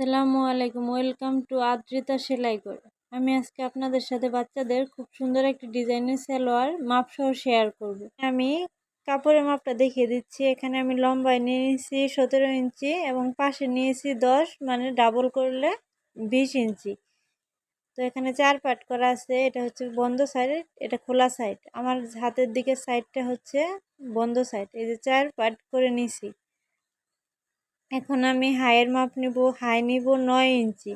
আসসালামু আলাইকুম, welcome to Adrita সেলাই করে। আমি আজকে আপনাদের সাথে বাচ্চাদের খুব সুন্দর একটি ডিজাইনের সালোয়ার মাপ সহ শেয়ার করব। আমি কাপড়ের মাপটা দেখিয়ে দিচ্ছি। এখানে আমি লম্বায় নিয়েছি সতেরো ইঞ্চি এবং পাশে নিয়েছি দশ মানে ডাবল করলে বিশ ইঞ্চি। তো এখানে চার পাট করা আছে। এটা হচ্ছে বন্ধ সাইড এটা খোলা সাইড আমার হাতের দিকে সাইডটা হচ্ছে বন্ধ সাইড এই যে চার পাট করে নিছি এখন আমি হাইয়ের মাপ নিব, হাই নিব নয় ইঞ্চি।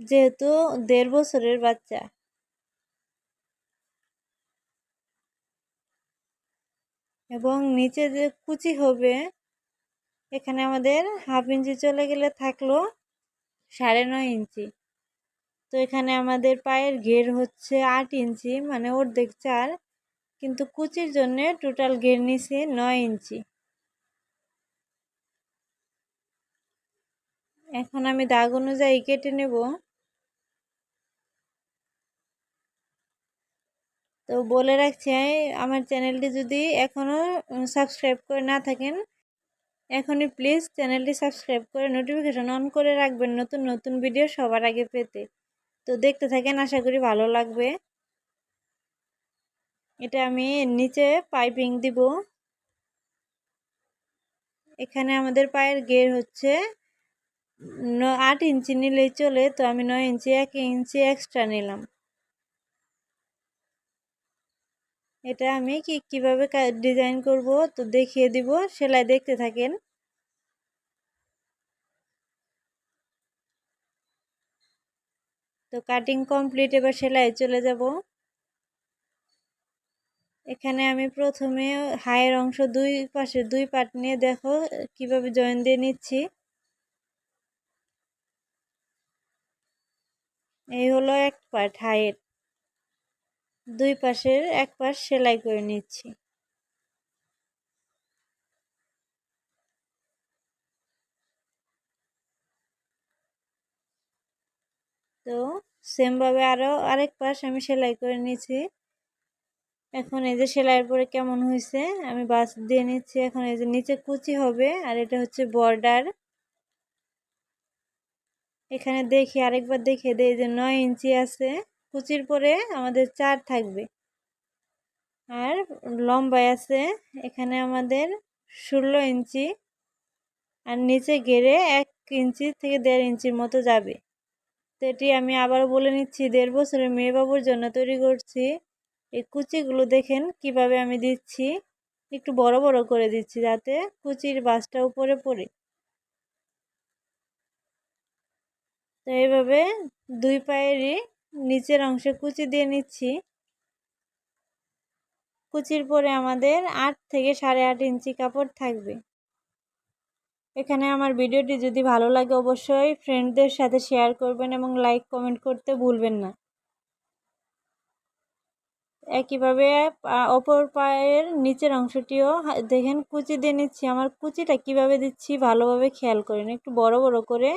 যেহেতু দেড় বছরের বাচ্চা। এবং নিচে যে কুচি হবে, এখানে আমাদের হাফ ইঞ্চি চলে গেলে থাকল সাড়ে নয় ইঞ্চি। তো এখানে আমাদের পায়ের ঘের হচ্ছে আট ইঞ্চি মানে অর্ধেক চার। কিন্তু কুচির জন্য টোটাল ঘের নিছি নয় ইঞ্চি। এখন আমি দাগ অনুযায়ী কেটে নেব। তো বলে রাখছি আমার চ্যানেলটি যদি এখনও সাবস্ক্রাইব করে না থাকেন, এখনই প্লিজ চ্যানেলটি সাবস্ক্রাইব করে নোটিফিকেশন অন করে রাখবেন নতুন নতুন ভিডিও সবার আগে পেতে। তো দেখতে থাকেন, আশা করি ভালো লাগবে। এটা আমি নিচে পাইপিং দিব। এখানে আমাদের পায়ের গের হচ্ছে। আট ইঞ্চি নিলেই চলে, তো আমি নয় ইঞ্চি, এক ইঞ্চি এক্সট্রা নিলাম। এটা আমি কি, কীভাবে ডিজাইন করব? তো দেখিয়ে দিব, সেলাই দেখতে থাকেন। তো কাটিং কমপ্লিট এবার সেলাই চলে যাব। এখানে আমি প্রথমে হায়ের অংশ দুই পাশে, দুই পাট নিয়ে দেখো, কীভাবে জয়েন দিয়ে নিচ্ছি। এই হলো এক পার্ট হাইয়ের দুই পাশের এক পাশ সেলাই করে নিচ্ছি। তো সেমভাবে আরও আরেক পাশ আমি সেলাই করে নিচ্ছি। এখন এই যে সেলাইয়ের পরে কেমন হয়েছে আমি বাস দিয়ে নিচ্ছি। এখন এই যে নিচে কুচি হবে, আর এটা হচ্ছে বর্ডার। এখানে দেখি, আরেকবার দেখে দেই যে নয় ইঞ্চি আছে। কুচির পরে আমাদের চার থাকবে। আর লম্বায় আছে এখানে আমাদের ষোলো ইঞ্চি। আর নিচে গেড়ে এক ইঞ্চি থেকে দেড় ইঞ্চির মতো যাবে। তো এটি আমি আবারও বলে নিচ্ছি, দেড় বছরের মেয়ে বাবুর জন্য তৈরি করছি। এই কুচিগুলো দেখেন কীভাবে আমি দিচ্ছি। একটু বড় বড় করে দিচ্ছি যাতে কুচির বাসটা উপরে পড়ে। তো এইভাবে দুই পায়েরই নিচের অংশে কুচি দিয়ে নিচ্ছি। কুচির পরে আমাদের আট থেকে সাড়ে আট ইঞ্চি কাপড় থাকবে। এখানে আমার ভিডিওটি যদি ভালো লাগে অবশ্যই ফ্রেন্ডদের সাথে শেয়ার করবেন এবং লাইক কমেন্ট করতে ভুলবেন না। একইভাবে অপর পায়ের নিচের অংশটিও দেখেন কুচি দিয়ে নিচ্ছি। আমার কুচিটা কীভাবে দিচ্ছি ভালোভাবে খেয়াল করেন। একটু বড় বড় করে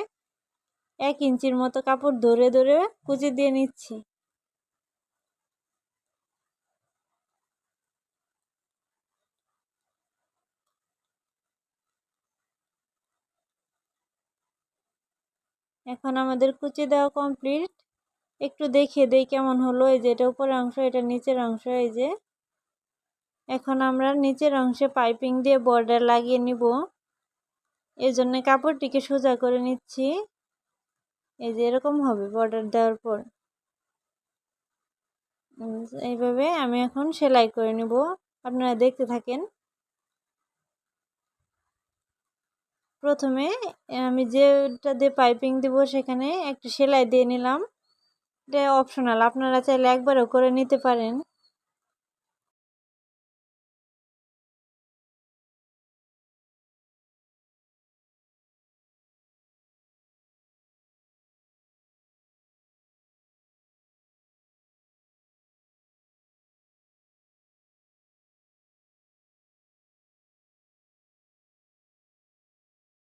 এক ইঞ্চির মতো কাপড় ধরে ধরে কুচি দিয়ে নিচ্ছি। এখন আমাদের কুচি দেওয়া কমপ্লিট একটু দেখিয়ে দেই কেমন হলো। এই যে এটা উপরের অংশ, এটা নিচের অংশ। এই যে এখন আমরা নিচের অংশে পাইপিং দিয়ে বর্ডার লাগিয়ে নিব। এই জন্য কাপড়টিকে সোজা করে নিচ্ছি। এই যে এরকম হবে বর্ডার দেওয়ার পর। এইভাবে আমি এখন সেলাই করে নিব। আপনারা দেখতে থাকেন। প্রথমে আমি যেটা দিয়ে পাইপিং দিব সেখানে একটু সেলাই দিয়ে নিলাম। এটা অপশনাল আপনারা চাইলে একবারও করে নিতে পারেন।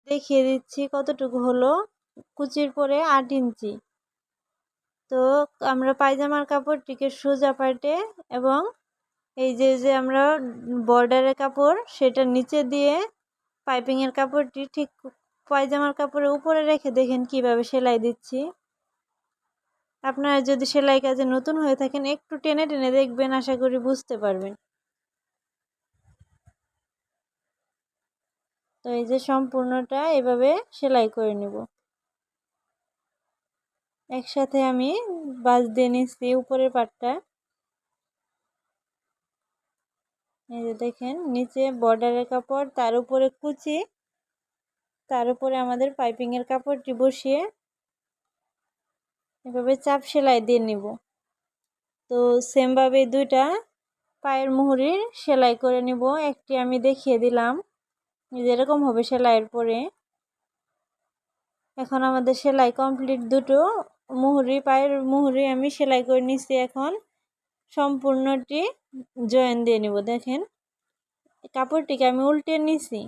দেখিয়ে দিচ্ছি কতটুকু হলো। কুচির পরে আট ইঞ্চি। তো আমরা পায়জামার কাপড়টিকে সোজা পাল্টে এবং এই যে যে আমরা বর্ডারের কাপড়, সেটা নিচে দিয়ে পাইপিংয়ের কাপড়টি ঠিক পায়জামার কাপড়ের উপরে রেখে দেখেন কীভাবে সেলাই দিচ্ছি। আপনারা যদি সেলাই কাজে নতুন হয়ে থাকেন, একটু টেনে টেনে দেখবেন, আশা করি বুঝতে পারবেন। তো এই যে সম্পূর্ণটা এভাবে সেলাই করে নেব। একসাথে আমি বাজ দিয়ে নিচ্ছি উপরের পাটটা। এই যে দেখেন, নিচে বর্ডারের কাপড়, তার উপরে কুচি, তার উপরে আমাদের পাইপিংয়ের কাপড়টি বসিয়ে এভাবে চাপ সেলাই দিয়ে নিব। তো সেমভাবে দুইটা পায়ের মুহুরির সেলাই করে নিব। একটি আমি দেখিয়ে দিলাম। যেরকম হবে সেলাইয়ের পরে। এখন আমাদের সেলাই কমপ্লিট দুটো। মুহুরি, পায়ের মুহুরি আমি সেলাই করে নিচ্ছি এখন। সম্পূর্ণটি জয়েন দিয়ে নিব, দেখেন। কাপড়টিকে আমি উল্টে নিছি।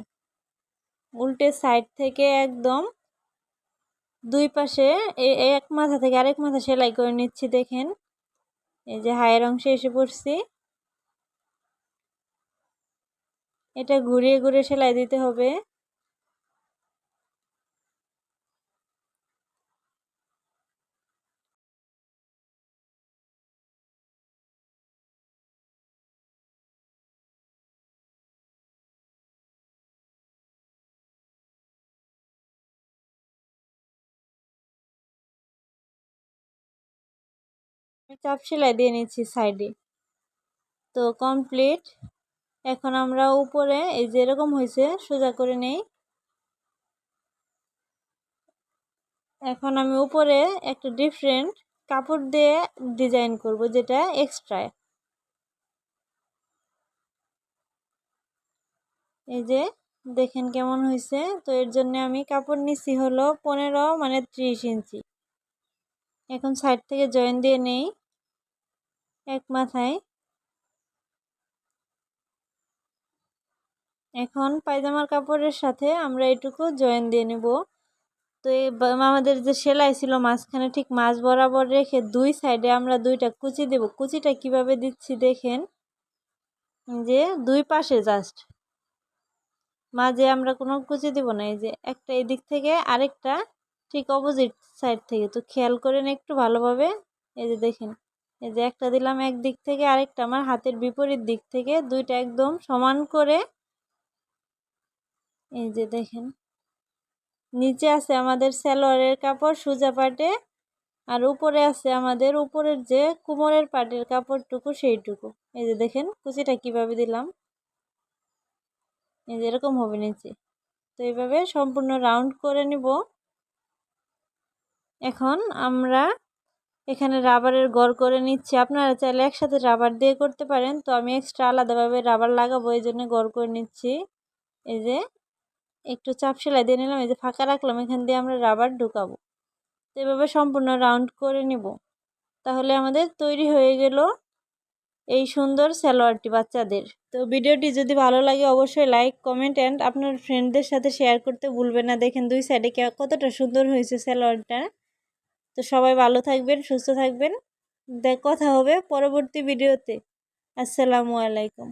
উল্টে সাইড থেকে একদম দুই পাশে এক মাথা থেকে আরেক মাথা সেলাই করে নিচ্ছি, দেখেন। এই যে হায়ের অংশে এসে পড়ছি। এটা ঘুরিয়ে ঘুরিয়ে সেলাই দিতে হবে। চাপ সেলাই দিয়ে নিচ্ছি সাইডে। তো কমপ্লিট। এখন আমরা উপরে এই যে এরকম হয়েছে, সোজা করে নেই। এখন আমি উপরে একটা ডিফারেন্ট কাপড় দিয়ে ডিজাইন করব, যেটা এক্সট্রা এই যে, দেখেন কেমন হয়েছে। তো এর জন্য আমি কাপড় নিচ্ছি হলো পনেরো মানে ত্রিশ ইঞ্চি। এখন সাইড থেকে জয়েন দিয়ে নেই, এক মাথায়। এখন পায়জামার কাপড়ের সাথে আমরা এটুকু জয়েন দিয়ে নেব। তো এই আমাদের যে সেলাই ছিল মাঝখানে ঠিক মাছ বরাবর রেখে দুই সাইডে আমরা দুইটা কুচি দেব। কুচিটা কীভাবে দিচ্ছি দেখেন? যে দুই পাশে জাস্ট মাঝে আমরা কোনো কুচি দেব না, এই যে একটা এদিক থেকে আরেকটা ঠিক অপোজিট সাইড থেকে। তো খেয়াল করেন একটু ভালোভাবে। এই যে দেখেন, এই যে একটা দিলাম এক দিক থেকে, আরেকটা আমার হাতের বিপরীত দিক থেকে। দুইটা একদম সমান করে এই যে দেখেন, নিচে আছে আমাদের স্যালোয়ারের কাপড় সুজা পাটে, আর উপরে আছে আমাদের উপরের যে কুমোরের পাটের কাপড়টুকু সেইটুকু। এই যে দেখেন, কুচিটা কীভাবে দিলাম? এই যে এরকম হবে নিচে। তো এইভাবে সম্পূর্ণ রাউন্ড করে নিব। এখন আমরা এখানে রাবারের গড় করে নিচ্ছি। আপনারা চাইলে একসাথে রাবার দিয়ে করতে পারেন। তো আমি এক্সট্রা আলাদাভাবে রাবার লাগাবো, এই জন্য গড় করে নিচ্ছি। এই যে একটু চাপ সেলাই দিয়ে নিলাম, এই যে ফাঁকা রাখলাম, এখান দিয়ে আমরা রাবার ঢুকাবো। তো এভাবে সম্পূর্ণ রাউন্ড করে নিব। তাহলে আমাদের তৈরি হয়ে গেল এই সুন্দর সালোয়ারটি বাচ্চাদের। তো ভিডিওটি যদি ভালো লাগে অবশ্যই লাইক কমেন্ট অ্যান্ড আপনার ফ্রেন্ডদের সাথে শেয়ার করতে ভুলবেন না। দেখেন দুই সাইডে কতটা সুন্দর হয়েছে স্যালোয়ারটা তো সবাই ভালো থাকবেন, সুস্থ থাকবেন। দেখ কথা হবে পরবর্তী ভিডিওতে। আসসালামু আলাইকুম।